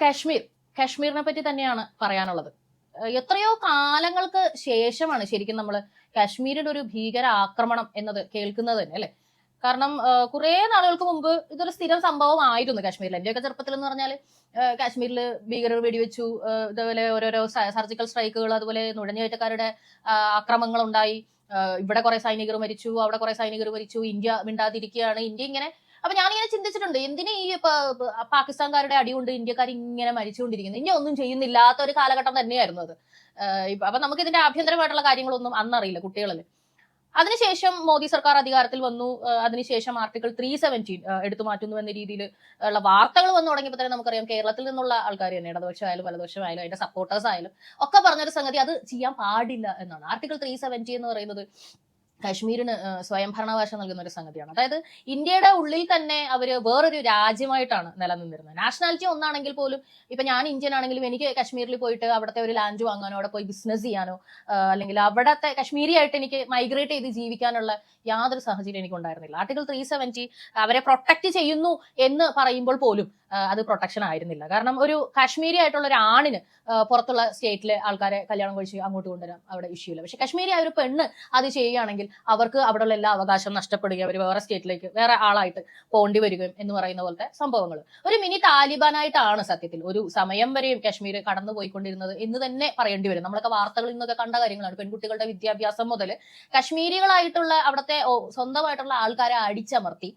കാശ്മീർ കാശ്മീരിനെ പറ്റി തന്നെയാണ് പറയാനുള്ളത്. എത്രയോ കാലങ്ങൾക്ക് ശേഷമാണ് ശരിക്കും നമ്മൾ കാശ്മീരിന്റെ ഒരു ഭീകര ആക്രമണം എന്നത് കേൾക്കുന്നത് തന്നെ അല്ലെ? കാരണം കുറെ നാളുകൾക്ക് മുമ്പ് ഇതൊരു സ്ഥിരം സംഭവമായിരുന്നു കാശ്മീരിൽ. എന്റെയൊക്കെ ചെറുപ്പത്തിൽ എന്ന് പറഞ്ഞാൽ കാശ്മീരിൽ ഭീകരർ വെടിവെച്ചു ഇതുപോലെ ഓരോരോ സർജിക്കൽ സ്ട്രൈക്കുകൾ അതുപോലെ നുഴഞ്ഞുകയറ്റക്കാരുടെ ആക്രമങ്ങൾ ഉണ്ടായി ഇവിടെ കുറെ സൈനികർ മരിച്ചു അവിടെ കുറെ സൈനികർ മരിച്ചു ഇന്ത്യ മിണ്ടാതിരിക്കുകയാണ്. ഇന്ത്യ ഇങ്ങനെ അപ്പൊ ഞാനിങ്ങനെ ചിന്തിച്ചിട്ടുണ്ട് എന്തിനു ഈ പാകിസ്ഥാൻകാരുടെ അടി പാകിസ്ഥാൻകാരുടെ അടികൊണ്ട് ഇന്ത്യക്കാർ ഇങ്ങനെ മരിച്ചുകൊണ്ടിരിക്കുന്നത്? ഇനി ഒന്നും ചെയ്യുന്നില്ലാത്ത ഒരു കാലഘട്ടം തന്നെയായിരുന്നു അത്. അപ്പൊ നമുക്ക് ഇതിന്റെ ആഭ്യന്തരമായിട്ടുള്ള കാര്യങ്ങളൊന്നും അന്നറിയില്ല കുട്ടികളിൽ അതിനുശേഷം മോദി സർക്കാർ അധികാരത്തിൽ വന്നു. അതിനുശേഷം ആർട്ടിക്കിൾ ത്രീ സെവന്റീൻ എടുത്തു മാറ്റുന്നു എന്ന രീതിയിൽ ഉള്ള വാർത്തകൾ വന്നു തുടങ്ങിയപ്പോൾ തന്നെ നമുക്കറിയാം കേരളത്തിൽ നിന്നുള്ള ആൾക്കാർ തന്നെ ഇടതുപക്ഷമായാലും വലതുപക്ഷമായാലും അതിന്റെ സപ്പോർട്ടേഴ്സ് ആയാലും ഒക്കെ പറഞ്ഞൊരു സംഗതി അത് ചെയ്യാൻ പാടില്ല എന്നാണ്. ആർട്ടിക്കിൾ ത്രീ സെവന്റി എന്ന് പറയുന്നത് കാശ്മീരിന് സ്വയംഭരണാവകാശം നൽകുന്ന ഒരു സംഗതിയാണ്. അതായത് ഇന്ത്യയുടെ ഉള്ളിൽ തന്നെ അവർ വേറൊരു രാജ്യമായിട്ടാണ് നിലനിന്നിരുന്നത്. നാഷണാലിറ്റി ഒന്നാണെങ്കിൽ പോലും ഇപ്പൊ ഞാൻ ഇന്ത്യൻ ആണെങ്കിലും എനിക്ക് കാശ്മീരിൽ പോയിട്ട് അവിടുത്തെ ഒരു ലാൻഡ് വാങ്ങാനോ അവിടെ പോയി ബിസിനസ് ചെയ്യാനോ അല്ലെങ്കിൽ അവിടത്തെ കാശ്മീരി ആയിട്ട് എനിക്ക് മൈഗ്രേറ്റ് ചെയ്ത് ജീവിക്കാനുള്ള യാതൊരു സാഹചര്യം എനിക്ക് ഉണ്ടായിരുന്നില്ല ആർട്ടിക്കിൾ ത്രീ സെവന്റി അവരെ പ്രൊട്ടക്ട് ചെയ്യുന്നു എന്ന് പറയുമ്പോൾ പോലും അത് പ്രൊട്ടക്ഷൻ ആയിരുന്നില്ല. കാരണം ഒരു കാശ്മീരി ആയിട്ടുള്ള ഒരു ആണിന് പുറത്തുള്ള സ്റ്റേറ്റിലെ ആൾക്കാരെ കല്യാണം കഴിച്ച് അങ്ങോട്ട് കൊണ്ടുവരാം അവിടെ ഇഷ്യൂ ഇല്ല. പക്ഷെ കാശ്മീരി ആ ഒരു പെണ്ണ് അത് ചെയ്യുകയാണെങ്കിൽ അവർക്ക് അവിടെയുള്ള എല്ലാ അവകാശം നഷ്ടപ്പെടുകയും അവർ വേറെ സ്റ്റേറ്റിലേക്ക് വേറെ ആളായിട്ട് പോകേണ്ടി വരികയും എന്ന് പറയുന്ന പോലത്തെ സംഭവങ്ങൾ ഒരു മിനി താലിബാനായിട്ടാണ് സത്യത്തിൽ ഒരു സമയം വരെയും കാശ്മീർ കടന്നു പോയിക്കൊണ്ടിരുന്നത് എന്ന് തന്നെ പറയേണ്ടി വരും. നമ്മളൊക്കെ വാർത്തകളിൽ നിന്നൊക്കെ കണ്ട കാര്യങ്ങളാണ്. പെൺകുട്ടികളുടെ വിദ്യാഭ്യാസം മുതൽ കശ്മീരികളായിട്ടുള്ള അവിടുത്തെ സ്വന്തമായിട്ടുള്ള ആൾക്കാരെ അടിച്ചമർത്തി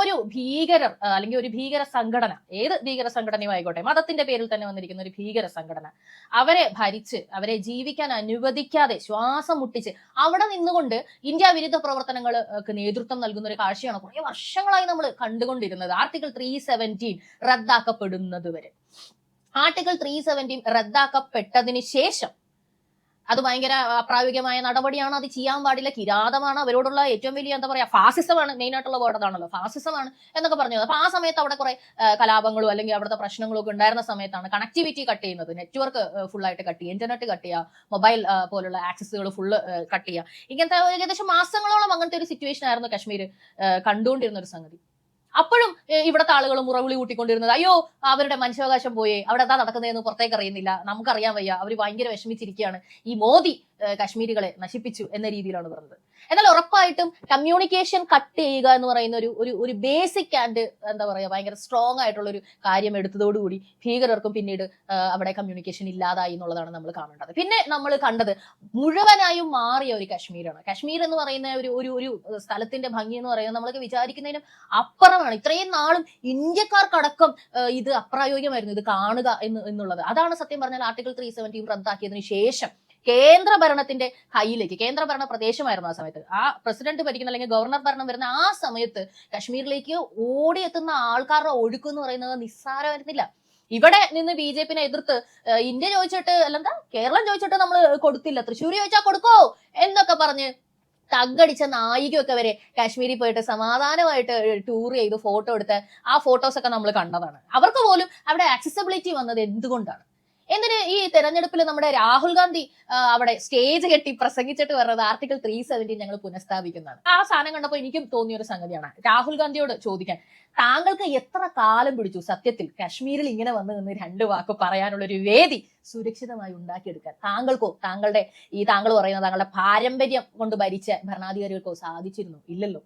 ഒരു ഭീകരർ അല്ലെങ്കിൽ ഒരു ഭീകര സംഘടന ഏത് ഭീകര സംഘടനയും ആയിക്കോട്ടെ മതത്തിന്റെ പേരിൽ തന്നെ വന്നിരിക്കുന്ന ഒരു ഭീകര സംഘടന അവരെ ഭരിച്ച് അവരെ ജീവിക്കാൻ അനുവദിക്കാതെ ശ്വാസം മുട്ടിച്ച് അവിടെ നിന്നുകൊണ്ട് ഇന്ത്യ വിരുദ്ധ പ്രവർത്തനങ്ങൾക്ക് നേതൃത്വം നൽകുന്ന ഒരു കാഴ്ചയാണ് കുറെ വർഷങ്ങളായി നമ്മൾ കണ്ടുകൊണ്ടിരുന്നത്. ആർട്ടിക്കിൾ ത്രീ സെവന്റീൻ റദ്ദാക്കപ്പെടുന്നത് വരെ. ആർട്ടിക്കിൾ ത്രീ സെവന്റീൻ റദ്ദാക്കപ്പെട്ടതിന് ശേഷം അത് ഭയങ്കര അപ്രായോഗികമായ നടപടിയാണ് അത് ചെയ്യാൻ പാടില്ല. കിരാതമാണ് അവരോടുള്ള ഏറ്റവും വലിയ എന്താ പറയാ ഫാസിസമാണ് മെയിൻ ആയിട്ടുള്ള വേർഡ് അതാണല്ലോ ഫാസിസമാണ് എന്നൊക്കെ പറഞ്ഞത് അപ്പൊ ആ സമയത്ത് അവിടെ കുറെ കലാപങ്ങളും അല്ലെങ്കിൽ അവിടുത്തെ പ്രശ്നങ്ങളും ഒക്കെ ഉണ്ടായിരുന്ന സമയത്താണ് കണക്ടിവിറ്റി കട്ട് ചെയ്യുന്നത്. നെറ്റ്വർക്ക് ഫുൾ ആയിട്ട് കട്ട് ചെയ്യുക ഇന്റർനെറ്റ് കട്ട് ചെയ്യുക മൊബൈൽ പോലുള്ള ആക്സസുകൾ ഫുള്ള് കട്ട് ചെയ്യുക. ഇങ്ങനത്തെ ഏകദേശം മാസങ്ങളോളം അങ്ങനത്തെ ഒരു സിറ്റുവേഷൻ ആയിരുന്നു കാശ്മീർ കണ്ടുകൊണ്ടിരുന്ന ഒരു സംഗതി. അപ്പോഴും ഇവിടത്തെ ആളുകൾ മുറവിളി കൂട്ടിക്കൊണ്ടിരുന്നത് അയ്യോ അവരുടെ മനുഷ്യാവകാശം പോയേ അവിടെ എന്താ നടക്കുന്നതെന്ന് പുറത്തേക്ക് അറിയുന്നില്ല നമുക്കറിയാൻ വയ്യ അവർ ഭയങ്കര വിഷമിച്ചിരിക്കുകയാണ്. ഈ മോദി കാശ്മീരികളെ നശിപ്പിച്ചു എന്ന രീതിയിലാണ് പറഞ്ഞത്. എന്നാൽ ഉറപ്പായിട്ടും കമ്മ്യൂണിക്കേഷൻ കട്ട് ചെയ്യുക എന്ന് പറയുന്ന ഒരു ഒരു ഒരു ബേസിക് ആൻഡ് എന്താ പറയുക ഭയങ്കര സ്ട്രോങ് ആയിട്ടുള്ള ഒരു കാര്യം എടുത്തതോടുകൂടി ഭീകരർക്കും പിന്നീട് അവിടെ കമ്മ്യൂണിക്കേഷൻ ഇല്ലാതായി എന്നുള്ളതാണ് നമ്മൾ കാണേണ്ടത്. പിന്നെ നമ്മൾ കണ്ടത് മുഴുവനായും മാറിയ ഒരു കാശ്മീരാണ്. കാശ്മീർ എന്ന് പറയുന്ന ഒരു ഒരു ഒരു സ്ഥലത്തിന്റെ ഭംഗി എന്ന് പറയുന്നത് നമ്മളൊക്കെ വിചാരിക്കുന്നതിനും അപ്പുറമാണ്. ഇത്രയും നാളും ഇന്ത്യക്കാർക്കടക്കം ഇത് അപ്രായോഗികമായിരുന്നു. ഇത് കാണുക എന്ന് എന്നുള്ളത്. അതാണ് സത്യം പറഞ്ഞാൽ ആർട്ടിക്കിൾ ത്രീ സെവന്റീൻ റദ്ദാക്കിയതിനു ശേഷം കേന്ദ്ര ഭരണത്തിന്റെ കയ്യിലേക്ക് കേന്ദ്ര ഭരണ പ്രദേശമായിരുന്നു ആ സമയത്ത്. ആ പ്രസിഡന്റ് ഭരിക്കുന്ന അല്ലെങ്കിൽ ഗവർണർ ഭരണം വരുന്ന ആ സമയത്ത് കശ്മീരിലേക്ക് ഓടിയെത്തുന്ന ആൾക്കാരുടെ ഒഴുക്ക് എന്ന് പറയുന്നത് നിസ്സാരമായിരുന്നില്ല. ഇവിടെ നിന്ന് ബി ജെ പിനെ എതിർത്ത് ഇന്ത്യ ചോദിച്ചിട്ട് അല്ലെന്താ കേരളം ചോദിച്ചിട്ട് നമ്മൾ കൊടുത്തില്ല. തൃശ്ശൂർ ചോദിച്ചാൽ കൊടുക്കോ എന്നൊക്കെ പറഞ്ഞ് തగ్గടിച്ച നായികയൊക്കെ വരെ കാശ്മീരിൽ പോയിട്ട് സമാധാനമായിട്ട് ടൂർ ചെയ്ത് ഫോട്ടോ എടുത്ത് ആ ഫോട്ടോസ് ഒക്കെ നമ്മൾ കണ്ടതാണ്. അവർക്ക് പോലും അവിടെ ആക്സസിബിലിറ്റി വന്നത് എന്തുകൊണ്ടാണ്? എന്തിന് ഈ തെരഞ്ഞെടുപ്പിൽ നമ്മുടെ രാഹുൽ ഗാന്ധി അവിടെ സ്റ്റേജ് കെട്ടി പ്രസംഗിച്ചിട്ട് വരുന്നത് ആർട്ടിക്കിൾ ത്രീ സെവന്റീൻ ഞങ്ങൾ പുനഃസ്ഥാപിക്കുന്നതാണ്. ആ സാധനം കണ്ടപ്പോൾ എനിക്കും തോന്നിയ ഒരു സംഗതിയാണ്. രാഹുൽ ഗാന്ധിയോട് ചോദിക്കാൻ താങ്കൾക്ക് എത്ര കാലം പിടിച്ചു സത്യത്തിൽ കാശ്മീരിൽ ഇങ്ങനെ വന്നു നിന്ന് രണ്ട് വാക്ക് പറയാനുള്ള ഒരു വേദി സുരക്ഷിതമായി ഉണ്ടാക്കിയെടുക്കാൻ? താങ്കൾക്കോ താങ്കളുടെ ഈ താങ്കൾ പറയുന്ന താങ്കളുടെ പാരമ്പര്യം കൊണ്ട് ഭരിച്ച ഭരണാധികാരികൾക്കോ സാധിച്ചിരുന്നു? ഇല്ലല്ലോ.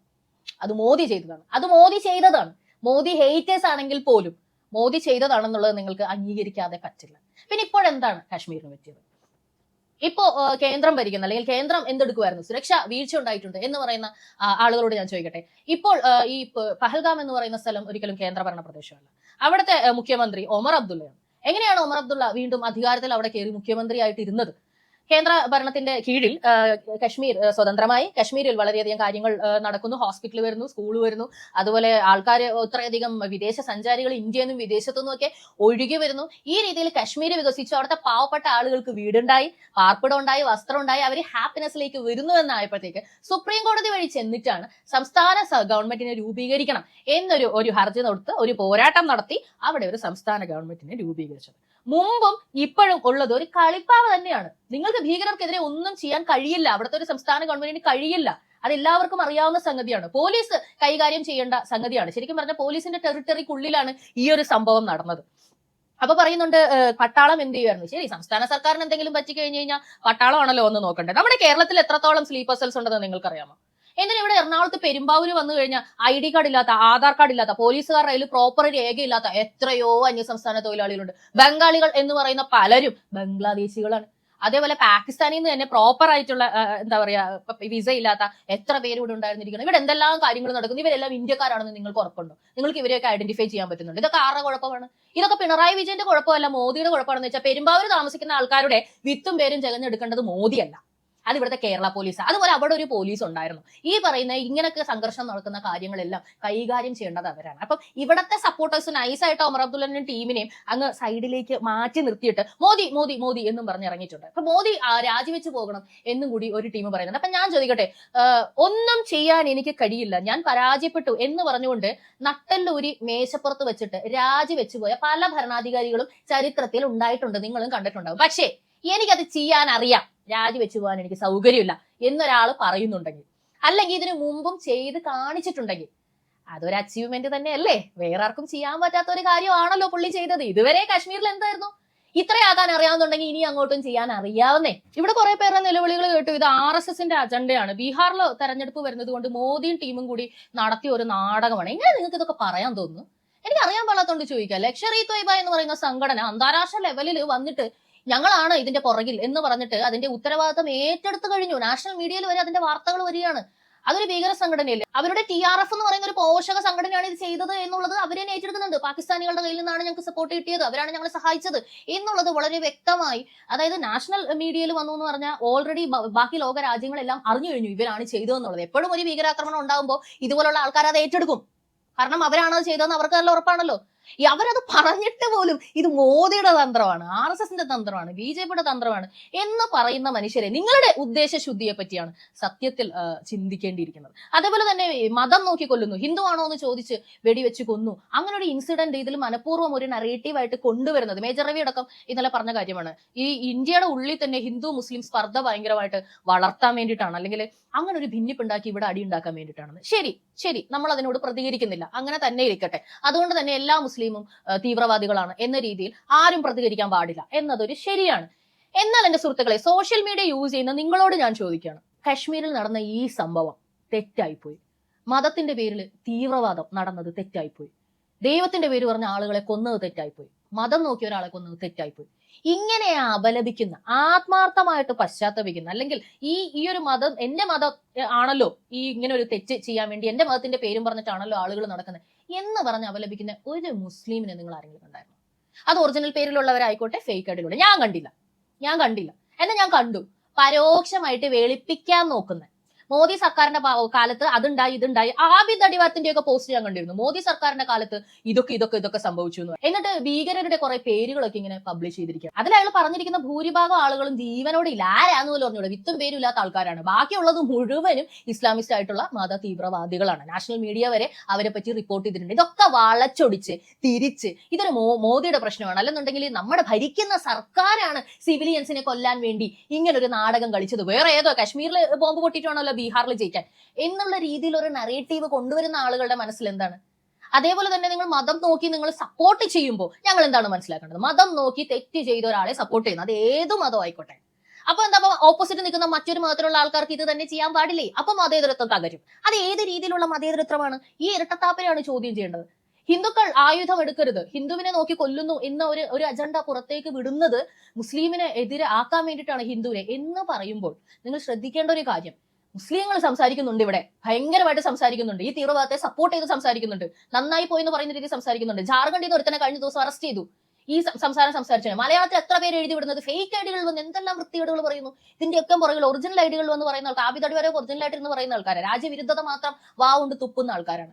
അത് മോദി ചെയ്തതാണ്. അത് മോദി ചെയ്തതാണ്. മോദി ഹെയ്റ്റേഴ്സ് ആണെങ്കിൽ പോലും മോദി ചെയ്തതാണെന്നുള്ളത് നിങ്ങൾക്ക് അംഗീകരിക്കാതെ പറ്റില്ല. പിന്നെ ഇപ്പോഴെന്താണ് കാശ്മീരിന് പറ്റിയത്? ഇപ്പോ കേന്ദ്രം ഭരിക്കുന്ന അല്ലെങ്കിൽ കേന്ദ്രം എന്തെടുക്കുമായിരുന്നു സുരക്ഷ വീഴ്ച ഉണ്ടായിട്ടുണ്ട് എന്ന് പറയുന്ന ആളുകളോട് ഞാൻ ചോദിക്കട്ടെ. ഇപ്പോൾ ഈ പഹൽഗാം എന്ന് പറയുന്ന സ്ഥലം ഒരിക്കലും കേന്ദ്രഭരണ പ്രദേശമല്ല. അവിടുത്തെ മുഖ്യമന്ത്രി ഒമർ അബ്ദുള്ളയാണ്. എങ്ങനെയാണ് ഒമർ അബ്ദുള്ള വീണ്ടും അധികാരത്തിൽ അവിടെ കയറി മുഖ്യമന്ത്രിയായിട്ട് ഇരുന്നത്? കേന്ദ്ര ഭരണത്തിന്റെ കീഴിൽ കശ്മീർ സ്വതന്ത്രമായി. കശ്മീരിൽ വളരെയധികം കാര്യങ്ങൾ നടക്കുന്നു. ഹോസ്പിറ്റൽ വരുന്നു സ്കൂൾ വരുന്നു. അതുപോലെ ആൾക്കാർ ഇത്രയധികം വിദേശ സഞ്ചാരികൾ ഇന്ത്യയിൽ നിന്നും വിദേശത്തു ഒക്കെ ഒഴുകി വരുന്നു. ഈ രീതിയിൽ കശ്മീർ വികസിച്ചു. അവിടുത്തെ പാവപ്പെട്ട ആളുകൾക്ക് വീടുണ്ടായി പാർപ്പിടം ഉണ്ടായി വസ്ത്രം ഉണ്ടായി. അവർ ഹാപ്പിനെസ്സിലേക്ക് വരുന്നു എന്നായപ്പോഴത്തേക്ക് സുപ്രീം കോടതി വഴി ചെന്നിട്ടാണ് സംസ്ഥാന ഗവൺമെന്റിനെ രൂപീകരിക്കണം എന്നൊരു ഒരു ഹർജി കൊടുത്ത് ഒരു പോരാട്ടം നടത്തി അവിടെ ഒരു സംസ്ഥാന ഗവൺമെന്റിനെ രൂപീകരിച്ചത്. മുമ്പും ഇപ്പോഴും ഉള്ളത് ഒരു കളിപ്പാവ് തന്നെയാണ്. നിങ്ങൾക്ക് ഭീകരർക്കെതിരെ ഒന്നും ചെയ്യാൻ കഴിയില്ല. അവിടുത്തെ ഒരു സംസ്ഥാന ഗവൺമെന്റിന് കഴിയില്ല. അത് എല്ലാവർക്കും അറിയാവുന്ന സംഗതിയാണ്. പോലീസ് കൈകാര്യം ചെയ്യേണ്ട സംഗതിയാണ്. ശരിക്കും പറഞ്ഞാൽ പോലീസിന്റെ ടെറിട്ടറിക്കുള്ളിലാണ് ഈ ഒരു സംഭവം നടന്നത്. അപ്പൊ പറയുന്നുണ്ട് പട്ടാളം എന്ത് ചെയ്യുമായിരുന്നു ശരി സംസ്ഥാന സർക്കാരിന് എന്തെങ്കിലും പറ്റി കഴിഞ്ഞു കഴിഞ്ഞാൽ പട്ടാളമാണല്ലോ ഒന്ന് നോക്കണ്ടേ. നമ്മുടെ കേരളത്തിൽ എത്രത്തോളം സ്ലീപ്പർ സെൽസ് ഉണ്ടെന്ന് നിങ്ങൾക്കറിയാമോ? എന്തിനാ ഇവിടെ എറണാകുളത്ത് പെരുമ്പാവൂര് വന്നു കഴിഞ്ഞാൽ ഐ ഡി കാർഡ് ഇല്ലാത്ത ആധാർ കാർഡ് ഇല്ലാത്ത പോലീസുകാരുടെ കയ്യിൽ പ്രോപ്പർ രേഖയില്ലാത്ത എത്രയോ അന്യസംസ്ഥാന തൊഴിലാളികളുണ്ട്. ബംഗാളികൾ എന്ന് പറയുന്ന പലരും ബംഗ്ലാദേശികളാണ്. അതേപോലെ പാകിസ്ഥാനിൽ നിന്ന് തന്നെ പ്രോപ്പർ ആയിട്ടുള്ള എന്താ പറയാ വിസ ഇല്ലാത്ത എത്ര പേര് ഇവിടെ ഉണ്ടായിരുന്നിരിക്കണം ഇവിടെ എന്തെല്ലാം കാര്യങ്ങൾ നടക്കുന്നു? ഇവരെല്ലാം ഇന്ത്യക്കാരാണെന്ന് നിങ്ങൾക്ക് ഉറപ്പുണ്ടോ? നിങ്ങൾക്ക് ഇവരെയൊക്കെ ഐഡന്റിഫൈ ചെയ്യാൻ പറ്റുന്നുണ്ട്. ഇതൊക്കെ ആരുടെ കുഴപ്പമാണ്? ഇതൊക്കെ പിണറായി വിജയന്റെ കുഴപ്പമല്ല മോദിയുടെ കുഴപ്പമാണെന്ന് വെച്ചാൽ പെരുമ്പാവൂർ താമസിക്കുന്ന ആൾക്കാരുടെ വിത്തും പേരും ജഗഞ്ഞെടുക്കേണ്ടത് മോദിയല്ല. അത് ഇവിടുത്തെ കേരള പോലീസ്. അതുപോലെ അവിടെ ഒരു പോലീസ് ഉണ്ടായിരുന്നു. ഈ പറയുന്ന ഇങ്ങനെയൊക്കെ സംഘർഷം നടക്കുന്ന കാര്യങ്ങളെല്ലാം കൈകാര്യം ചെയ്യേണ്ടത് അവരാണ്. അപ്പം ഇവിടത്തെ സപ്പോർട്ടേഴ്സ് നൈസായിട്ട് ഒമർ അബ്ദുള്ളനും ടീമിനെയും അങ്ങ് സൈഡിലേക്ക് മാറ്റി നിർത്തിയിട്ട് മോദി മോദി മോദി എന്നും പറഞ്ഞ് ഇറങ്ങിയിട്ടുണ്ട്. അപ്പൊ മോദി രാജിവെച്ച് പോകണം എന്നും കൂടി ഒരു ടീം പറയുന്നുണ്ട്. അപ്പൊ ഞാൻ ചോദിക്കട്ടെ ഒന്നും ചെയ്യാൻ എനിക്ക് കഴിയില്ല. ഞാൻ പരാജയപ്പെട്ടു എന്ന് പറഞ്ഞുകൊണ്ട് നട്ടല്ലൂരി മേശപ്പുറത്ത് വെച്ചിട്ട് രാജിവെച്ച് പോയ പല ഭരണാധികാരികളും ചരിത്രത്തിൽ ഉണ്ടായിട്ടുണ്ട്. നിങ്ങളും കണ്ടിട്ടുണ്ടാവും. പക്ഷേ എനിക്കത് ചെയ്യാൻ അറിയാം. രാജിവെച്ചു പോകാൻ എനിക്ക് സൗകര്യമില്ല എന്നൊരാൾ പറയുന്നുണ്ടെങ്കിൽ. അല്ലെങ്കിൽ ഇതിനു മുമ്പും ചെയ്ത് കാണിച്ചിട്ടുണ്ടെങ്കിൽ. അതൊരു അച്ചീവ്മെന്റ് തന്നെയല്ലേ? വേറെ ആർക്കും ചെയ്യാൻ പറ്റാത്ത ഒരു കാര്യമാണല്ലോ പുള്ളി ചെയ്തത്. ഇതുവരെ കാശ്മീരിൽ എന്തായിരുന്നു? ഇത്രയാകാൻ അറിയാവുന്നുണ്ടെങ്കിൽ ഇനി അങ്ങോട്ടും ചെയ്യാൻ അറിയാവുന്നേ. ഇവിടെ കുറെ പേരുടെ നിലവിളികൾ കേട്ടു. ഇത് ആർ എസ് എസിന്റെ അജണ്ടയാണ്. ബീഹാറിൽ തെരഞ്ഞെടുപ്പ് വരുന്നത് കൊണ്ട് മോദിയും ടീമും കൂടി നടത്തിയ ഒരു നാടകമാണ്. എങ്ങനെ നിങ്ങൾക്ക് ഇതൊക്കെ പറയാൻ തോന്നുന്നു? എനിക്ക് അറിയാൻ പാടാത്തോണ്ട് ചോദിക്കാം. ലക്ഷറി തൊയ്ബ എന്ന് പറയുന്ന സംഘടന അന്താരാഷ്ട്ര ലെവലിൽ വന്നിട്ട് ഞങ്ങളാണ് ഇതിന്റെ പുറകിൽ എന്ന് പറഞ്ഞിട്ട് അതിന്റെ ഉത്തരവാദിത്തം ഏറ്റെടുത്തു കഴിഞ്ഞു. നാഷണൽ മീഡിയയിൽ വരെ അതിന്റെ വാർത്തകൾ വരികയാണ്. അതൊരു ഭീകര സംഘടനയല്ലേ? അവരുടെ ടി ആർ എഫ് എന്ന് പറയുന്ന ഒരു പോഷക സംഘടനയാണ് ഇത് ചെയ്തത് എന്നുള്ളത് അവരെ ഏറ്റെടുക്കുന്നുണ്ട്. പാകിസ്ഥാനികളുടെ കയ്യിൽ നിന്നാണ് ഞങ്ങൾക്ക് സപ്പോർട്ട് കിട്ടിയത്. അവരാണ് ഞങ്ങളെ സഹായിച്ചത് എന്നുള്ളത് വളരെ വ്യക്തമായി അതായത് നാഷണൽ മീഡിയയിൽ വന്നു എന്ന് പറഞ്ഞാൽ ഓൾറെഡി ബാക്കി ലോക രാജ്യങ്ങളെല്ലാം അറിഞ്ഞു കഴിഞ്ഞു ഇവരാണ് ചെയ്തതെന്നുള്ളത് എപ്പോഴും ഒരു ഭീകരാക്രമണം ഉണ്ടാകുമ്പോൾ ഇതുപോലുള്ള ആൾക്കാർ അത് ഏറ്റെടുക്കും. കാരണം അവരാണ് അത് ചെയ്തതെന്ന് അവർക്ക് നല്ല ഉറപ്പാണല്ലോ. ഈ അവരത് പറഞ്ഞിട്ട് പോലും ഇത് മോദിയുടെ തന്ത്രമാണ് ആർ എസ് എസിന്റെ തന്ത്രമാണ് ബി ജെ പിയുടെ തന്ത്രമാണ് എന്ന് പറയുന്ന മനുഷ്യരെ നിങ്ങളുടെ ഉദ്ദേശ ശുദ്ധിയെ പറ്റിയാണ് സത്യത്തിൽ ചിന്തിക്കേണ്ടിയിരിക്കുന്നത്. അതേപോലെ തന്നെ മതം നോക്കി കൊല്ലുന്നു ഹിന്ദു ആണോ എന്ന് ചോദിച്ച് വെടിവെച്ച് കൊന്നു. അങ്ങനെ ഒരു ഇൻസിഡന്റ് ഇതിൽ മനഃപൂർവം ഒരു നറേറ്റീവായിട്ട് കൊണ്ടുവരുന്നത്. മേജർ രവി അടക്കം ഇന്നലെ പറഞ്ഞ കാര്യമാണ്. ഈ ഇന്ത്യയുടെ ഉള്ളിൽ തന്നെ ഹിന്ദു മുസ്ലിം സ്പർദ്ധ ഭയങ്കരമായിട്ട് വളർത്താൻ വേണ്ടിയിട്ടാണ്. അല്ലെങ്കിൽ അങ്ങനെ ഒരു ഭിന്നിപ്പുണ്ടാക്കി ഇവിടെ അടി ഉണ്ടാക്കാൻ വേണ്ടിയിട്ടാണ്. ശരി ശരി നമ്മൾ അതിനോട് പ്രതികരിക്കുന്നില്ല. അങ്ങനെ തന്നെ ഇരിക്കട്ടെ. അതുകൊണ്ട് തന്നെ എല്ലാ മുസ്ലിമും തീവ്രവാദികളാണ് എന്ന രീതിയിൽ ആരും പ്രതികരിക്കാൻ പാടില്ല. എന്നതൊരു ശരിയാണ്. എന്നാൽ എന്റെ സുഹൃത്തുക്കളെ സോഷ്യൽ മീഡിയ യൂസ് ചെയ്യുന്ന നിങ്ങളോട് ഞാൻ ചോദിക്കുകയാണ്. കശ്മീരിൽ നടന്ന ഈ സംഭവം തെറ്റായിപ്പോയി. മതത്തിന്റെ പേരിൽ തീവ്രവാദം നടന്നത് തെറ്റായിപ്പോയി. ദൈവത്തിന്റെ പേര് പറഞ്ഞ ആളുകളെ കൊന്നത് തെറ്റായിപ്പോയി. മതം നോക്കിയ ഒരാളെ കൊന്നത് തെറ്റായിപ്പോയി. ഇങ്ങനെ അപലപിക്കുന്ന ആത്മാർത്ഥമായിട്ട് പശ്ചാത്തപിക്കുന്ന. അല്ലെങ്കിൽ ഈ ഈ ഒരു മതം എന്റെ മതം ആണല്ലോ ഈ ഇങ്ങനെ ഒരു തെറ്റ് ചെയ്യാൻ വേണ്ടി എന്റെ മതത്തിന്റെ പേരും പറഞ്ഞിട്ടാണല്ലോ ആളുകൾ നടക്കുന്നത് എന്ന് പറഞ്ഞ് അപലപിക്കുന്ന ഒരു മുസ്ലിമിനെ നിങ്ങൾ ആരെങ്കിലും കണ്ടായിരുന്നു? അത് ഒറിജിനൽ പേരിലുള്ളവരായിക്കോട്ടെ ഫേക്ക് ആയിട്ടുള്ള. ഞാൻ കണ്ടില്ല. ഞാൻ കണ്ടില്ല. എന്നെ ഞാൻ കണ്ടു. പരോക്ഷമായിട്ട് വെളുപ്പിക്കാൻ നോക്കുന്ന. മോദി സർക്കാരിന്റെ കാലത്ത് അതുണ്ടായി ഇതുണ്ടായി. ആബിദ് അടിവാരത്തിന്റെ ഒക്കെ പോസ്റ്റ് ഞാൻ കണ്ടിരുന്നു. മോദി സർക്കാരിന്റെ കാലത്ത് ഇതൊക്കെ ഇതൊക്കെ ഇതൊക്കെ സംഭവിച്ചു എന്ന്. എന്നിട്ട് ഭീകരരുടെ കുറെ പേരുകളൊക്കെ ഇങ്ങനെ പബ്ലിഷ് ചെയ്തിരിക്കുക അതിൽ അയാൾ പറഞ്ഞിരിക്കുന്ന ഭൂരിഭാഗം ആളുകളും ജീവനോടെ ഇല്ല. ആരാന്ന് പോലും പറഞ്ഞൂടെ വിത്തും പേരും ഇല്ലാത്ത ആൾക്കാരാണ്. ബാക്കിയുള്ളത് മുഴുവനും ഇസ്ലാമിസ്റ്റ് ആയിട്ടുള്ള മത തീവ്രവാദികളാണ്. നാഷണൽ മീഡിയ വരെ അവരെ പറ്റി റിപ്പോർട്ട് ചെയ്തിട്ടുണ്ട്. ഇതൊക്കെ വളച്ചൊടിച്ച് തിരിച്ച് ഇതൊരു മോദിയുടെ പ്രശ്നമാണ്. അല്ലെന്നുണ്ടെങ്കിൽ നമ്മുടെ ഭരിക്കുന്ന സർക്കാരാണ് സിവിലിയൻസിനെ കൊല്ലാൻ വേണ്ടി ഇങ്ങനൊരു നാടകം കളിച്ചത്. വേറെ ഏതോ കാശ്മീരിൽ ബോംബ് പൊട്ടിയിട്ടാണല്ലോ ബീഹാറിൽ ജയിക്കാൻ. എന്നുള്ള രീതിയിൽ ഒരു നറേറ്റീവ് കൊണ്ടുവരുന്ന ആളുകളുടെ മനസ്സിൽ എന്താണ്? അതേപോലെ തന്നെ നിങ്ങൾ മതം നോക്കി നിങ്ങൾ സപ്പോർട്ട് ചെയ്യുമ്പോൾ ഞങ്ങൾ എന്താണ് മനസ്സിലാക്കേണ്ടത്? മതം നോക്കി തെറ്റ് ചെയ്ത ഒരാളെ സപ്പോർട്ട് ചെയ്യുന്നത് അത് ഏത് മതം ആയിക്കോട്ടെ. അപ്പൊ എന്താ ഓപ്പോസിറ്റ് നിൽക്കുന്ന മറ്റൊരു മതത്തിലുള്ള ആൾക്കാർക്ക് ഇത് തന്നെ ചെയ്യാൻ പാടില്ലേ? അപ്പൊ മതേതരത്വം തകരും. അത് ഏത് രീതിയിലുള്ള മതേതരത്വമാണ്? ഈ ഇരട്ടത്താപ്പിനെയാണ് ചോദ്യം ചെയ്യേണ്ടത്. ഹിന്ദുക്കൾ ആയുധം എടുക്കരുത്. ഹിന്ദുവിനെ നോക്കി കൊല്ലുന്നു എന്ന ഒരു ഒരു അജണ്ട പുറത്തേക്ക് വിടുന്നത് മുസ്ലിമിനെ എതിരെ ആക്കാൻ വേണ്ടിയിട്ടാണ് ഹിന്ദുവിനെ. എന്ന് പറയുമ്പോൾ നിങ്ങൾ ശ്രദ്ധിക്കേണ്ട ഒരു കാര്യം. മുസ്ലിങ്ങൾ സംസാരിക്കുന്നുണ്ട് ഇവിടെ. ഭയങ്കരമായിട്ട് സംസാരിക്കുന്നുണ്ട്. ഈ തീവ്രവാദത്തെ സപ്പോർട്ട് ചെയ്ത് സംസാരിക്കുന്നുണ്ട്. നന്നായി പോയി എന്ന് പറയുന്ന രീതിയിൽ സംസാരിക്കുന്നുണ്ട്. ജാർഖണ്ഡിൽ നിന്ന് ഒരുത്തനെ കഴിഞ്ഞ ദിവസം അറസ്റ്റ് ചെയ്തു. ഈ സംസാരം സംസാരിച്ചു മലയാളത്തിൽ എത്ര പേര് എഴുതി വിടുന്നത്? ഫേക്ക് ഐഡികൾ വന്ന് എന്തെല്ലാം വൃത്തികേടുകൾ പറയുന്നു? ഇതിന്റെ ഒക്കെ പുറകിൽ ഒറിജിനൽ ഐഡികൾ വന്ന് പറയുന്ന ആൾക്കാർ ആബിദ് അടി വരെ ഒറിജിനൽ ആയിട്ട് എന്ന് പറയുന്ന ആൾക്കാരാണ് രാജ്യവിരുദ്ധത മാത്രം വാവുണ്ട് തുപ്പുന്ന ആൾക്കാരാണ്.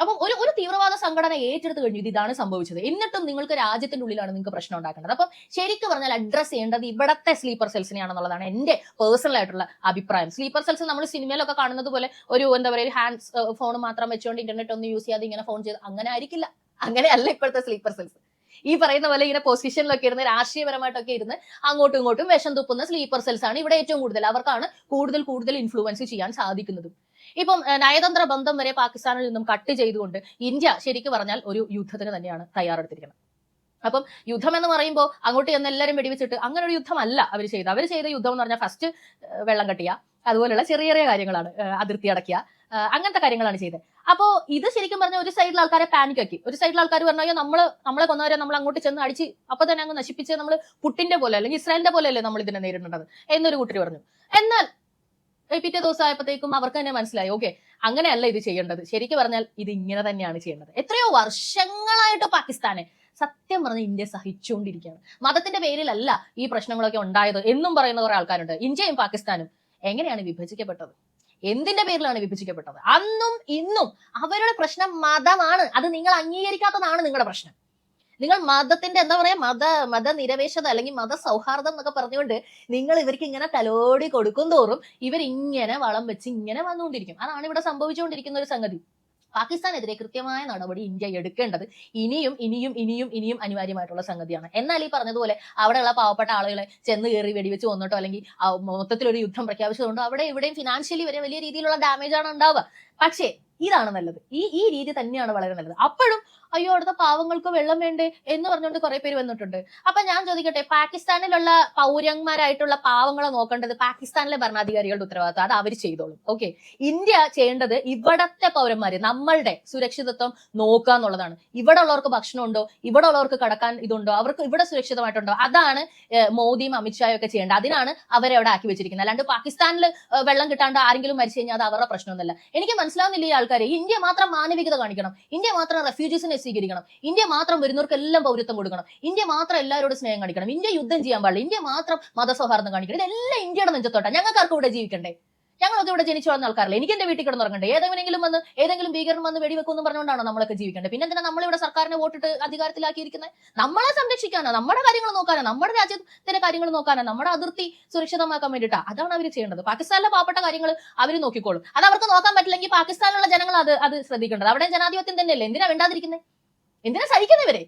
അപ്പം ഒരു ഒരു തീവ്രവാദ സംഘടന ഏറ്റെടുത്ത് കഴിഞ്ഞു. ഇത് ഇതാണ് സംഭവിച്ചത്. എന്നിട്ടും നിങ്ങൾക്ക് രാജ്യത്തിന്റെ ഉള്ളിലാണ് നിങ്ങൾക്ക് പ്രശ്നം ഉണ്ടാക്കേണ്ടത്. അപ്പം ശരിക്കും പറഞ്ഞാൽ അഡ്രസ് ചെയ്യേണ്ടത് ഇവിടത്തെ സ്ലീപ്പർ സെൽസിനെയാണെന്നുള്ളതാണ് എന്റെ പേഴ്സണൽ ആയിട്ടുള്ള അഭിപ്രായം. സ്ലീപ്പർ സെൽസ് നമ്മൾ സിനിമയിലൊക്കെ കാണുന്നത് പോലെ ഒരു എന്താ പറയുക ഹാൻഡ്സ് ഫോൺ മാത്രം വെച്ചുകൊണ്ട് ഇന്റർനെറ്റ് ഒന്നും യൂസ് ചെയ്യാതെ ഇങ്ങനെ ഫോൺ ചെയ്ത് അങ്ങനെ ആയിരിക്കില്ല. അങ്ങനെയല്ല ഇപ്പോഴത്തെ സ്ലീപ്പർ സെൽസ് ഈ പറയുന്ന പോലെ ഇങ്ങനെ പൊസിഷനിലൊക്കെ ഇരുന്ന് രാഷ്ട്രീയപരമായിട്ടൊക്കെ ഇരുന്ന് അങ്ങോട്ടും ഇങ്ങോട്ടും വിഷം തുപ്പുന്ന സ്ലീപ്പർ സെൽസ് ആണ് ഇവിടെ ഏറ്റവും കൂടുതൽ. അവർക്കാണ് കൂടുതൽ കൂടുതൽ ഇൻഫ്ലുവൻസ് ചെയ്യാൻ സാധിക്കുന്നതും. ഇപ്പം നയതന്ത്ര ബന്ധം വരെ പാകിസ്ഥാനിൽ നിന്നും കട്ട് ചെയ്തുകൊണ്ട് ഇന്ത്യ ശരിക്കും പറഞ്ഞാൽ ഒരു യുദ്ധത്തിന് തന്നെയാണ് തയ്യാറെടുത്തിരിക്കുന്നത്. അപ്പം യുദ്ധം എന്ന് പറയുമ്പോൾ അങ്ങോട്ട് ചെന്ന് എല്ലാവരും വെടിവെച്ചിട്ട് അങ്ങനെ ഒരു യുദ്ധമല്ല അവർ ചെയ്തത്. അവർ ചെയ്ത യുദ്ധം എന്ന് പറഞ്ഞാൽ ഫസ്റ്റ് വെള്ളം കെട്ടിയ അതുപോലെയുള്ള ചെറിയ ചെറിയ കാര്യങ്ങളാണ് അതിർത്തി അടക്കിയ അങ്ങനത്തെ കാര്യങ്ങളാണ് ചെയ്തത്. അപ്പോൾ ഇത് ശരിക്കും പറഞ്ഞാൽ ഒരു സൈഡിൽ ആൾക്കാരെ പാനിക് ആക്കി. ഒരു സൈഡിൽ ആൾക്കാർ പറഞ്ഞാൽ നമ്മൾ നമ്മളെ കൊന്നവരെ നമ്മൾ അങ്ങോട്ട് ചെന്ന് അടിച്ച് അപ്പൊ തന്നെ അങ്ങ് നശിപ്പിച്ച് നമ്മൾ പുട്ടിന്റെ പോലെ അല്ലെങ്കിൽ ഇസ്രായേലിന്റെ പോലെ അല്ലേ നമ്മൾ ഇതിനെ നേരിടേണ്ടത്? എന്നൊരു കൂട്ടർ പറഞ്ഞു. എന്നാൽ പിറ്റേ ദിവസം ആയപ്പോഴത്തേക്കും അവർക്ക് തന്നെ മനസ്സിലായി. ഓക്കെ അങ്ങനെയല്ല ഇത് ചെയ്യേണ്ടത്. ശരിക്കും പറഞ്ഞാൽ ഇത് ഇങ്ങനെ തന്നെയാണ് ചെയ്യേണ്ടത്. എത്രയോ വർഷങ്ങളായിട്ട് പാകിസ്ഥാനെ സത്യം പറഞ്ഞ ഇന്ത്യ സഹിച്ചുകൊണ്ടിരിക്കുകയാണ്. മതത്തിന്റെ പേരിലല്ല ഈ പ്രശ്നങ്ങളൊക്കെ ഉണ്ടായത് എന്നും പറയുന്ന കുറെ ആൾക്കാരുണ്ട്. ഇന്ത്യയും പാകിസ്ഥാനും എങ്ങനെയാണ് വിഭജിക്കപ്പെട്ടത്? എന്തിന്റെ പേരിലാണ് വിഭജിക്കപ്പെട്ടത്? അന്നും ഇന്നും അവരുടെ പ്രശ്നം മതമാണ്. അത് നിങ്ങൾ അംഗീകരിക്കാത്തതാണ് നിങ്ങളുടെ പ്രശ്നം. നിങ്ങൾ മതത്തിന്റെ എന്താ പറയാ മത മതനിരപേക്ഷത അല്ലെങ്കിൽ മത സൗഹാർദ്ദം എന്നൊക്കെ പറഞ്ഞുകൊണ്ട് നിങ്ങൾ ഇവർക്ക് ഇങ്ങനെ തലോടി കൊടുക്കും തോറും ഇവരിങ്ങനെ വളം വെച്ച് ഇങ്ങനെ വന്നുകൊണ്ടിരിക്കും. അതാണ് ഇവിടെ സംഭവിച്ചുകൊണ്ടിരിക്കുന്ന ഒരു സംഗതി. പാകിസ്ഥാനെതിരെ കൃത്യമായ നടപടി ഇന്ത്യ എടുക്കേണ്ടത് ഇനിയും ഇനിയും ഇനിയും ഇനിയും അനിവാര്യമായിട്ടുള്ള സംഗതിയാണ്. എന്നാൽ ഈ പറഞ്ഞതുപോലെ അവിടെയുള്ള പാവപ്പെട്ട ആളുകളെ ചെന്ന് കയറി വെടിവെച്ച് വന്നിട്ടോ അല്ലെങ്കിൽ മൊത്തത്തിലൊരു യുദ്ധം പ്രഖ്യാപിച്ചതുകൊണ്ടോ അവിടെ ഇവിടെയും ഫിനാൻഷ്യലി വരെ വലിയ രീതിയിലുള്ള ഡാമേജ് ആണ് ഉണ്ടാവുക. പക്ഷേ ഇതാണ് നല്ലത്. ഈ ഈ രീതി തന്നെയാണ് വളരെ നല്ലത്. അപ്പോഴും അയ്യോ അവിടുത്തെ പാവങ്ങൾക്ക് വെള്ളം വേണ്ടേ എന്ന് പറഞ്ഞുകൊണ്ട് കുറെ പേര് വന്നിട്ടുണ്ട്. അപ്പൊ ഞാൻ ചോദിക്കട്ടെ പാകിസ്ഥാനിലുള്ള പൗരന്മാരായിട്ടുള്ള പാവങ്ങളെ നോക്കേണ്ടത് പാകിസ്ഥാനിലെ ഭരണാധികാരികളുടെ ഉത്തരവാദിത്വം അത് അവർ ചെയ്തോളും. ഓക്കെ ഇന്ത്യ ചെയ്യേണ്ടത് ഇവിടത്തെ പൗരന്മാര് നമ്മളുടെ സുരക്ഷിതത്വം നോക്കുക എന്നുള്ളതാണ്. ഇവിടെ ഉള്ളവർക്ക് ഭക്ഷണം ഉണ്ടോ? ഇവിടെ ഉള്ളവർക്ക് കടക്കാൻ ഇതുണ്ടോ? അവർക്ക് ഇവിടെ സുരക്ഷിതമായിട്ടുണ്ടോ? അതാണ് മോദിയും അമിത്ഷായും ഒക്കെ ചെയ്യേണ്ടത്. അതിനാണ് അവരെ അവിടെ ആക്കി വെച്ചിരിക്കുന്നത്. അല്ലാണ്ട് പാകിസ്ഥാനിൽ വെള്ളം കിട്ടാണ്ട് ആരെങ്കിലും മരിച്ചു കഴിഞ്ഞാൽ അത് അവരുടെ പ്രശ്നമൊന്നുമല്ല. എനിക്ക് മനസ്സിലാവുന്നില്ല ഈ ആൾക്കാരെ. ഇന്ത്യ മാത്രം മാനവികത കാണിക്കണം. ഇന്ത്യ മാത്രം റെഫ്യൂജീസിനെ സ്വീകരിക്കണം. ഇന്ത്യ മാത്രം വരുന്നവർക്കെല്ലാം പൗരത്വം കൊടുക്കണം. ഇന്ത്യ മാത്രം എല്ലാവരോടും സ്നേഹം കാണിക്കണം. ഇന്ത്യ യുദ്ധം ചെയ്യാൻ പാടില്ല. ഇന്ത്യ മാത്രം മതസൗഹാർദ്ദം കാണിക്കണം. ഇതെല്ലാം ഇന്ത്യയുടെ നെഞ്ചത്തോട്ടാണ് ഞങ്ങൾക്കാർക്കും ഇവിടെ ജീവിക്കണ്ടേ? ഞങ്ങളൊക്കെ ഇവിടെ ജനിച്ചു വളർന്ന ആൾക്കാരല്ലേ? എനിക്ക് എന്റെ വീട്ടിൽ കിടന്നുറങ്ങണ്ടേ? ഏതെങ്കിലും വന്ന് ഏതെങ്കിലും ഭീകരൻ വന്ന് വെടിവെക്കുമെന്ന് പറഞ്ഞുകൊണ്ടാണോ നമ്മളൊക്കെ ജീവിക്കേണ്ടത്? പിന്നെ എന്തിനാ നമ്മളിവിടെ സർക്കാരിനെ വോട്ടിട്ട് അധികാരത്തിലാക്കിയിരിക്കുന്നത്? നമ്മളെ സംരക്ഷിക്കാനോ നമ്മുടെ കാര്യങ്ങൾ നോക്കാനോ നമ്മുടെ രാജ്യത്തിന്റെ കാര്യങ്ങൾ നോക്കാനോ നമ്മുടെ അതിർത്തി സുരക്ഷിതമാക്കാൻ വേണ്ടിയിട്ടാ അതാണ് അവർ ചെയ്യേണ്ടത്. പാകിസ്ഥാനിലെ പാവപ്പെട്ട കാര്യങ്ങൾ അവർ നോക്കിക്കോളും. അത് അവർക്ക് നോക്കാൻ പറ്റില്ലെങ്കിൽ പാകിസ്ഥാനിലുള്ള ജനങ്ങൾ അത് അത് ശ്രദ്ധിക്കേണ്ടത്. അവിടെ ജനാധിപത്യം തന്നെയല്ലേ? എന്തിനാ വേണ്ടാതിരിക്കുന്നത് എന്തിനാ സഹിക്കുന്നവരെ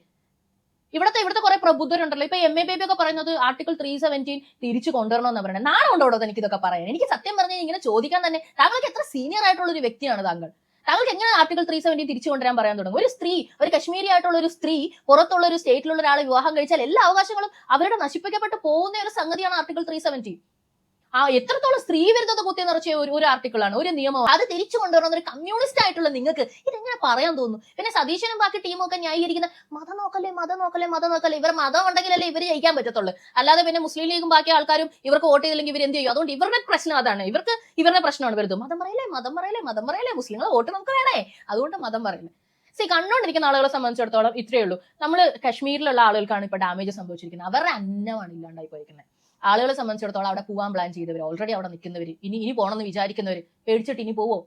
ഇവിടത്തെ ഇവിടുത്തെ കുറെ പ്രബുദ്ധരുണ്ടല്ലോ. ഇപ്പൊ എം എ ബേബി ഒക്കെ പറയുന്നത് ആർട്ടിക്കിൾ ത്രീ സെവന്റീൻ തിരിച്ചു കൊണ്ടുവരണമെന്ന് പറയുന്നത്. നാളെ ഉണ്ടോ എനിക്ക് ഇതൊക്കെ പറയാൻ? എനിക്ക് സത്യം പറഞ്ഞാൽ ഇങ്ങനെ ചോദിക്കാൻ തന്നെ താങ്കൾക്ക് എത്ര സീനിയർ ആയിട്ടുള്ള ഒരു വ്യക്തിയാണ് താങ്കൾ? താങ്കൾക്ക് എങ്ങനെ ആർട്ടിക്കിൾ ത്രീ സെവന്റീൻ തിരിച്ചു കൊണ്ടുവരാൻ പറയാൻ തുടങ്ങും? ഒരു സ്ത്രീ ഒരു കശ്മീരി ആയിട്ടുള്ള ഒരു സ്ത്രീ പുറത്തുള്ള ഒരു സ്റ്റേറ്റിലുള്ള ഒരാളെ വിവാഹം കഴിച്ചാൽ എല്ലാ അവകാശങ്ങളും അവരുടെ നശിപ്പിക്കപ്പെട്ട് പോകുന്ന ഒരു സംഗതിയാണ് ആർട്ടിക്കിൾ ത്രീ സെവന്റീൻ ആ എത്രത്തോളം സ്ത്രീ വിരുദ്ധത കുത്തി നിറച്ച ഒരു ഒരു ആർട്ടിക്കിളാണ് ഒരു നിയമം. അത് തിരിച്ചു കൊണ്ടുവരുന്ന ഒരു കമ്മ്യൂണിസ്റ്റ് ആയിട്ടുള്ള നിങ്ങൾക്ക് ഇതെങ്ങനെ പറയാൻ തോന്നുന്നു? പിന്നെ സതീശനും ബാക്കി ടീമൊക്കെ ന്യായീകരിക്കുന്ന മതം നോക്കല്ലേ മതം നോക്കല്ലേ മതം നോക്കല്ലേ. ഇവർ മതം ഉണ്ടെങ്കിലല്ലേ ഇവർ ജയിക്കാൻ പറ്റത്തുള്ളൂ. അല്ലാതെ പിന്നെ മുസ്ലിം ലീഗും ബാക്കി ആൾക്കാരും ഇവർക്ക് വോട്ട് ചെയ്തില്ലെങ്കിൽ ഇവർ എന്ത് ചെയ്യും? അതുകൊണ്ട് ഇവരുടെ പ്രശ്നം അതാണ്. ഇവർക്ക് ഇവരുടെ പ്രശ്നമാണ് വരുന്നത് മതം പറയലേ മതം പറയലേ മതം പറയലേ മുസ്ലിങ്ങൾ വോട്ട് നമുക്ക് വേണേ. അതുകൊണ്ട് മതം പറയലേ സി കണ്ടോണ്ടിരിക്കുന്ന ആളുകളെ സംബന്ധിച്ചിടത്തോളം ഇത്രയേ ഉള്ളൂ. നമ്മൾ കശ്മീരിലുള്ള ആളുകൾക്കാണ് ഇപ്പൊ ഡാമേജ് സംഭവിച്ചിരിക്കുന്നത്. അവരുടെ അന്നമാണ് ഇല്ലാണ്ടായി പോയിരിക്കുന്നത്. ആളുകളെ സംബന്ധിച്ചിടത്തോളം അവിടെ പോകാൻ പ്ലാൻ ചെയ്തവർ ഓൾറെഡി അവിടെ നിൽക്കുന്നവർ ഇനി ഇനി പോകണമെന്ന് വിചാരിക്കുന്നവർ പേടിച്ചിട്ട് ഇനി പോവോ?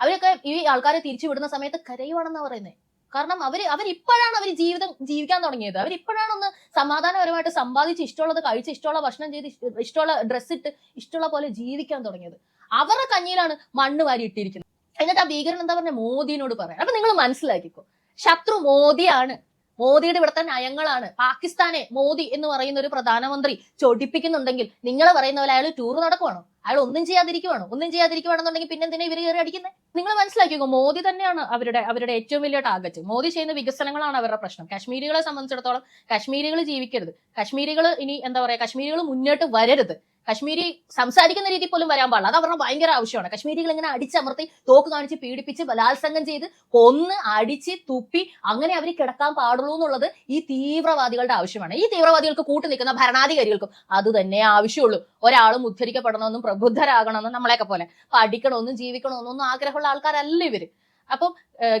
അവരൊക്കെ ഈ ആൾക്കാരെ തിരിച്ചു വിടുന്ന സമയത്ത് കരയുവാണെന്നാ പറയുന്നത് കാരണം അവർ അവരിപ്പോഴാണ് അവർ ജീവിതം ജീവിക്കാൻ തുടങ്ങിയത്. അവരിപ്പോഴാണ് ഒന്ന് സമാധാനപരമായിട്ട് സമ്പാദിച്ച് ഇഷ്ടമുള്ളത് കഴിച്ച് ഇഷ്ടമുള്ള ഭക്ഷണം ചെയ്ത് ഇഷ്ടമുള്ള ഡ്രസ്സ് ഇട്ട് ഇഷ്ടമുള്ള പോലെ ജീവിക്കാൻ തുടങ്ങിയത്. അവരുടെ കഞ്ഞിയിലാണ് മണ്ണ് വാരി ഇട്ടിരിക്കുന്നത്. എന്നിട്ട് ആ ഭീകരൻ എന്താ പറഞ്ഞ? മോദിനോട് പറയാം അപ്പൊ നിങ്ങൾ മനസ്സിലാക്കിക്കോ. ശത്രു മോദിയാണ്. മോദിയുടെ ഇവിടുത്തെ നയങ്ങളാണ്. പാകിസ്ഥാനെ മോദി എന്ന് പറയുന്ന ഒരു പ്രധാനമന്ത്രി ചൊടിപ്പിക്കുന്നുണ്ടെങ്കിൽ നിങ്ങൾ പറയുന്ന പോലെ അയാൾ ടൂർ നടക്കുവാണോ? അയാൾ ഒന്നും ചെയ്യാതിരിക്കുവാണോ? ഒന്നും ചെയ്യാതിരിക്കുവാണെന്നുണ്ടെങ്കിൽ പിന്നെ എന്തിനാ ഇവർ കയറി അടിക്കുന്നത് നിങ്ങൾ മനസ്സിലാക്കിക്കോ മോദി തന്നെയാണ് അവരുടെ അവരുടെ ഏറ്റവും വലിയ ടാർഗറ്റ് മോദി ചെയ്യുന്ന വികസനങ്ങളാണ് അവരുടെ പ്രശ്നം. കാശ്മീരികളെ സംബന്ധിച്ചിടത്തോളം കാശ്മീരികൾ ജീവിക്കരുത്. കാശ്മീരികൾ ഇനി എന്താ പറയാ കാശ്മീരികൾ മുന്നോട്ട് വരരുത്. കശ്മീരി സംസാരിക്കുന്ന രീതി പോലും വരാൻ പാടില്ല. അത് അവരുടെ ഭയങ്കര ആവശ്യമാണ്. കശ്മീരികൾ ഇങ്ങനെ അടിച്ചമർത്തി തോക്ക് കാണിച്ച് പീഡിപ്പിച്ച് ബലാത്സംഗം ചെയ്ത് കൊന്ന് അടിച്ച് തുപ്പി അങ്ങനെ അവർ കിടക്കാൻ പാടുള്ളൂ എന്നുള്ളത് ഈ തീവ്രവാദികളുടെ ആവശ്യമാണ്. ഈ തീവ്രവാദികൾക്ക് കൂട്ടു നിൽക്കുന്ന ഭരണാധികാരികൾക്കും അത് തന്നെ ആവശ്യമുള്ളൂ. ഒരാളും ഉദ്ധരിക്കപ്പെടണമെന്നും പ്രബുദ്ധരാകണമെന്നും നമ്മളെയൊക്കെ പോലെ. പഠിക്കണമെന്നും ജീവിക്കണമെന്നും ആഗ്രഹമുള്ള ആൾക്കാരല്ല ഇവർ. അപ്പം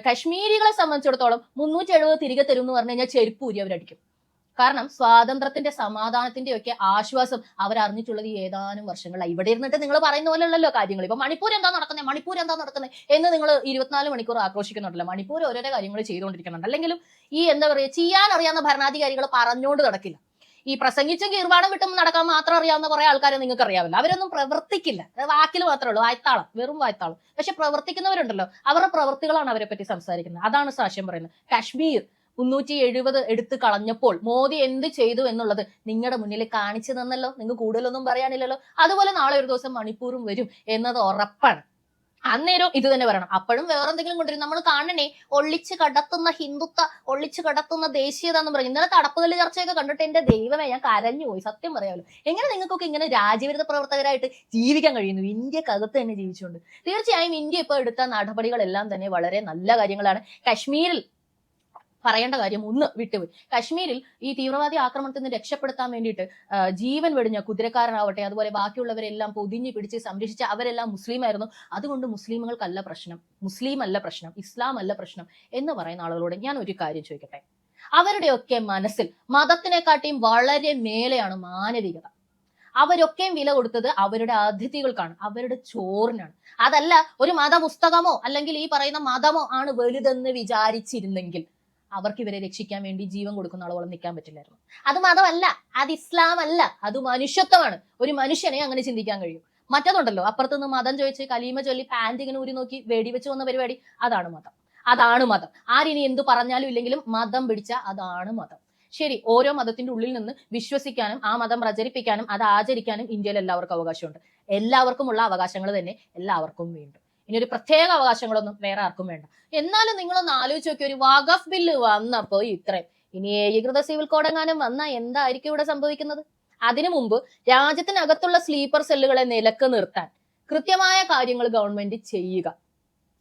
കശ്മീരികളെ സംബന്ധിച്ചിടത്തോളം മുന്നൂറ്റി എഴുപത് തിരികെ തരും എന്ന് പറഞ്ഞു കഴിഞ്ഞാൽ ചെരുപ്പൂരി അവരടിക്കും. കാരണം സ്വാതന്ത്ര്യത്തിന്റെ സമാധാനത്തിന്റെ ഒക്കെ ആശ്വാസം അവർ ഈ ഏതാനും വർഷങ്ങളായി. ഇവിടെ ഇരുന്നിട്ട് നിങ്ങൾ പറയുന്ന പോലെയുള്ളല്ലോ കാര്യങ്ങൾ. ഇപ്പൊ മണിപ്പൂർ എന്താ നടക്കുന്നത് മണിപ്പൂർ എന്താ നടക്കുന്നത് എന്ന് നിങ്ങൾ ഇരുപത്തിനാല് മണിക്കൂർ ആക്രോശിക്കുന്നുണ്ടല്ലോ. മണിപ്പൂർ ഓരോരോ കാര്യങ്ങൾ ചെയ്തുകൊണ്ടിരിക്കുന്നുണ്ട്. അല്ലെങ്കിലും ഈ എന്താ പറയുക ചെയ്യാൻ അറിയാവുന്ന ഭരണാധികാരികൾ പറഞ്ഞുകൊണ്ട് നടക്കില്ല. ഈ പ്രസംഗിച്ചും കീർവാണം വിട്ടും നടക്കാൻ മാത്രം അറിയാവുന്ന കുറെ ആൾക്കാരെ നിങ്ങൾക്ക് അറിയാവില്ല അവരൊന്നും പ്രവർത്തിക്കില്ല. വാക്കിൽ മാത്രമേ ഉള്ളൂ. വായ്ത്താളം വെറും വായ്ത്താളം. പക്ഷെ പ്രവർത്തിക്കുന്നവരുണ്ടല്ലോ. അവരുടെ പ്രവർത്തികളാണ് അവരെ പറ്റി സംസാരിക്കുന്നത്. അതാണ് സാക്ഷ്യം പറയുന്നത്. കാശ്മീർ മുന്നൂറ്റി എഴുപത് എടുത്ത് കളഞ്ഞപ്പോൾ മോദി എന്ത് ചെയ്തു എന്നുള്ളത് നിങ്ങളുടെ മുന്നിൽ കാണിച്ചു തന്നല്ലോ. നിങ്ങൾ കൂടുതലൊന്നും പറയാനില്ലല്ലോ. അതുപോലെ നാളെ ഒരു ദിവസം മണിപ്പൂരും വരും എന്നത് ഉറപ്പാണ്. അന്നേരം ഇത് തന്നെ പറയണം. അപ്പോഴും വേറെ എന്തെങ്കിലും കൊണ്ടുവരും. നമ്മൾ കാണണേ ഒളിച്ചു കടത്തുന്ന ഹിന്ദുത്വ ഒളിച്ചു കടത്തുന്ന ദേശീയത എന്ന് പറഞ്ഞു ഇന്നലെ തടപ്പുതൽ ചർച്ചയൊക്കെ കണ്ടിട്ട് എന്റെ ദൈവമേ ഞാൻ കരഞ്ഞു പോയി. സത്യം പറയാമല്ലോ എങ്ങനെ നിങ്ങൾക്കൊക്കെ ഇങ്ങനെ രാജ്യവിരുദ്ധ പ്രവർത്തകരായിട്ട് ജീവിക്കാൻ കഴിയുന്നു? ഇന്ത്യക്കകത്ത് തന്നെ ജീവിച്ചുകൊണ്ട്. തീർച്ചയായും ഇന്ത്യ ഇപ്പോൾ എടുത്ത നടപടികളെല്ലാം തന്നെ വളരെ നല്ല കാര്യങ്ങളാണ്. കശ്മീരിൽ പറയേണ്ട കാര്യം ഒന്ന് വിട്ടുപോയി. കശ്മീരിൽ ഈ തീവ്രവാദി ആക്രമണത്തിൽ നിന്ന് രക്ഷപ്പെടുത്താൻ വേണ്ടിയിട്ട് ജീവൻ വെടിഞ്ഞ കുതിരക്കാരനാവട്ടെ അതുപോലെ ബാക്കിയുള്ളവരെല്ലാം പൊതിഞ്ഞു പിടിച്ച് സംരക്ഷിച്ച അവരെല്ലാം മുസ്ലിം ആയിരുന്നു അതുകൊണ്ട് മുസ്ലിമുകൾക്കല്ല പ്രശ്നം. മുസ്ലിം അല്ല പ്രശ്നം. ഇസ്ലാം അല്ല പ്രശ്നം എന്ന് പറയുന്ന ആളുകളോട് ഞാൻ ഒരു കാര്യം ചോദിക്കട്ടെ? അവരുടെയൊക്കെ മനസ്സിൽ മതത്തിനെക്കാട്ടിയും വളരെ മേലെയാണ് മാനവികത. അവരൊക്കെയും വില കൊടുത്തത് അവരുടെ അതിഥികൾക്കാണ് അവരുടെ ചോറിനാണ്. അതല്ല ഒരു മതപുസ്തകമോ അല്ലെങ്കിൽ ഈ പറയുന്ന മതമോ ആണ് വലുതെന്ന് വിചാരിച്ചിരുന്നെങ്കിൽ അവർക്ക് ഇവരെ രക്ഷിക്കാൻ വേണ്ടി ജീവൻ കൊടുക്കുന്ന ആളോളം നിൽക്കാൻ പറ്റില്ലായിരുന്നു. അത് മതമല്ല അത് ഇസ്ലാം അല്ല അത് മനുഷ്യത്വമാണ്. ഒരു മനുഷ്യനെ അങ്ങനെ ചിന്തിക്കാൻ കഴിയും. മറ്റതുണ്ടല്ലോ അപ്പുറത്തുനിന്ന് മതം ചോദിച്ച് കലീമ ചൊല്ലി പാന്റ് ഇങ്ങനെ ഊരി നോക്കി വെടിവെച്ച് വന്ന പരിപാടി അതാണ് മതം. അതാണ് മതം. ആരിനി എന്ത് പറഞ്ഞാലും ഇല്ലെങ്കിലും മതം പിടിച്ച അതാണ് മതം. ശരി ഓരോ മതത്തിന്റെ ഉള്ളിൽ നിന്ന് വിശ്വസിക്കാനും ആ മതം പ്രചരിപ്പിക്കാനും അത് ആചരിക്കാനും ഇന്ത്യയിൽ എല്ലാവർക്കും അവകാശമുണ്ട്. എല്ലാവർക്കുമുള്ള അവകാശങ്ങൾ തന്നെ എല്ലാവർക്കും വേണ്ടു. ഇനി ഒരു പ്രത്യേക അവകാശങ്ങളൊന്നും വേറെ ആർക്കും വേണ്ട. എന്നാലും നിങ്ങളൊന്ന് ആലോചിച്ച് നോക്കി ഒരു വാഗഫ് ബില്ല് വന്നപ്പോ ഇത്രയും. ഇനി ഏകീകൃത സിവിൽ കോഡ് എങ്ങാനും വന്നാൽ എന്തായിരിക്കും ഇവിടെ സംഭവിക്കുന്നത്? അതിനു മുമ്പ് രാജ്യത്തിനകത്തുള്ള സ്ലീപ്പർ സെല്ലുകളെ നിലയ്ക്ക് നിർത്താൻ കൃത്യമായ കാര്യങ്ങൾ ഗവൺമെന്റ് ചെയ്യുക.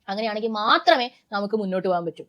അങ്ങനെയാണെങ്കിൽ മാത്രമേ നമുക്ക് മുന്നോട്ട് പോകാൻ പറ്റൂ.